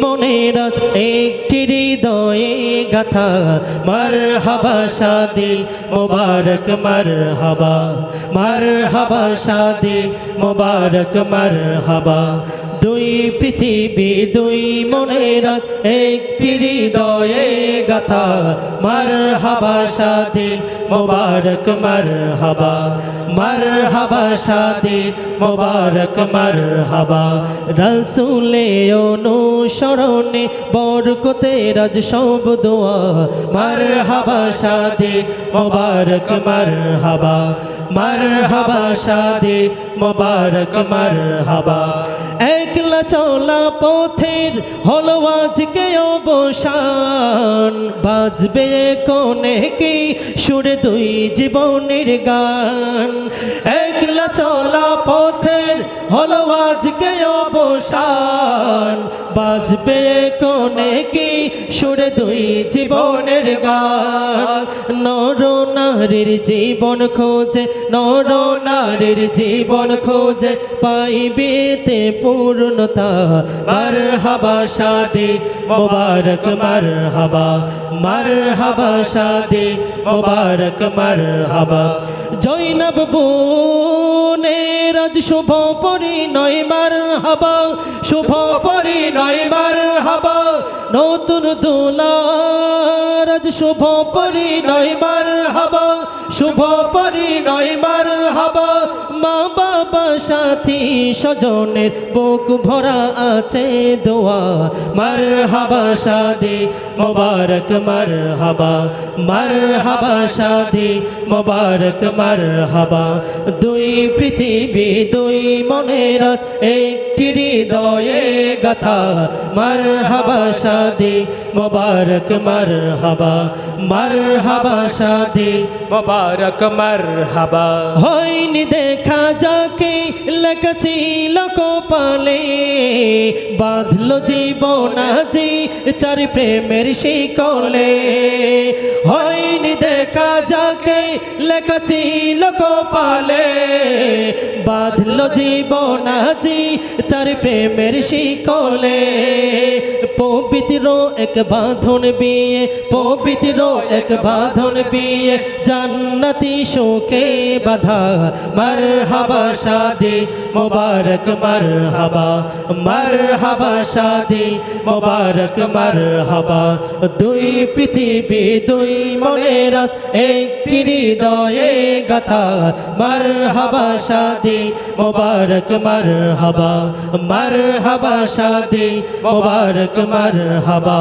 মনের আজ একটি হৃদয়ে গাথা মার হাবা শাদি মোবারক মার হাবা মার হাবা শাদি মোবারক মার হাবা পৃথিবী, দুই মনের একটি হৃদয়ে গাথা মার হাবা শাদি মোবারক মার হাবা মার হাবা শাদি মোবারক মার হাবা রসুলে অনুসরণে বরকতে রাজ সব দোয়া। মার হাবা শাদি মোবারক মার হাবা মার হাবা শাদি মোবারক মার হাবা একলা চলা পথের হলো আজকে অবসান। বাজবে কোনে কি সুরে দুই জীবনের গান। একলা চলা পথের হলো আজকে অবসান। বাজবে কোনে কি? সুর দুই জীবনের গান। নর নারীর জীবন খোঁজে, নর নারীর জীবন খোঁজে। পাইবিতে পূর্ণতা। মার হাবা শাদি মোবারক মার হাবা মার হাবা শাদি মোবারক মার হাবা জৈনব বোনে, রাজ শুভ পরিণয় মার হাবা শুভ পরিণয় মার হাবা নতুন দোলা, রাজ শুভ পরিণয় মার হাবা শুভ পরিণয় মা বাবা, সাথী স্বজনের বুক ভরা আছে দোয়া। মার হাবা শাদি মোবারক মার হাবা মার হাবা শাদি মোবারক মার হাবা দুই পৃথিবী, দুই মনের একটি হৃদয়ে গাথা। মার হাবা শাদি মোবারক মার হাবা মার হাবা শাদি মোবারক মার হাবা হয়নি দেখা যাকে লেখছিল কপালে বাঁধল জীবন আজি তার প্রেমের শিকলে হয় দেখা লেখছিল কপালে বাঁধলো জীবন আজি তার প্রেমের শিকলে। পবিত্র এক বাঁধন বিয়ে, পবিত্র এক বাঁধন বিয়ে, জান্নাতি শোকে বাধা। মার হাবা শাদি, মোবারক মার হাবা মার হাবা শাদি, মোবারক মার হাবা দুই পৃথিবী, দুই মনের আস, একটি হৃদয়ে গাথা মার হাবা শাদি মোবারক মার হাবা মার হাবা শাদি মোবারক মার হাবা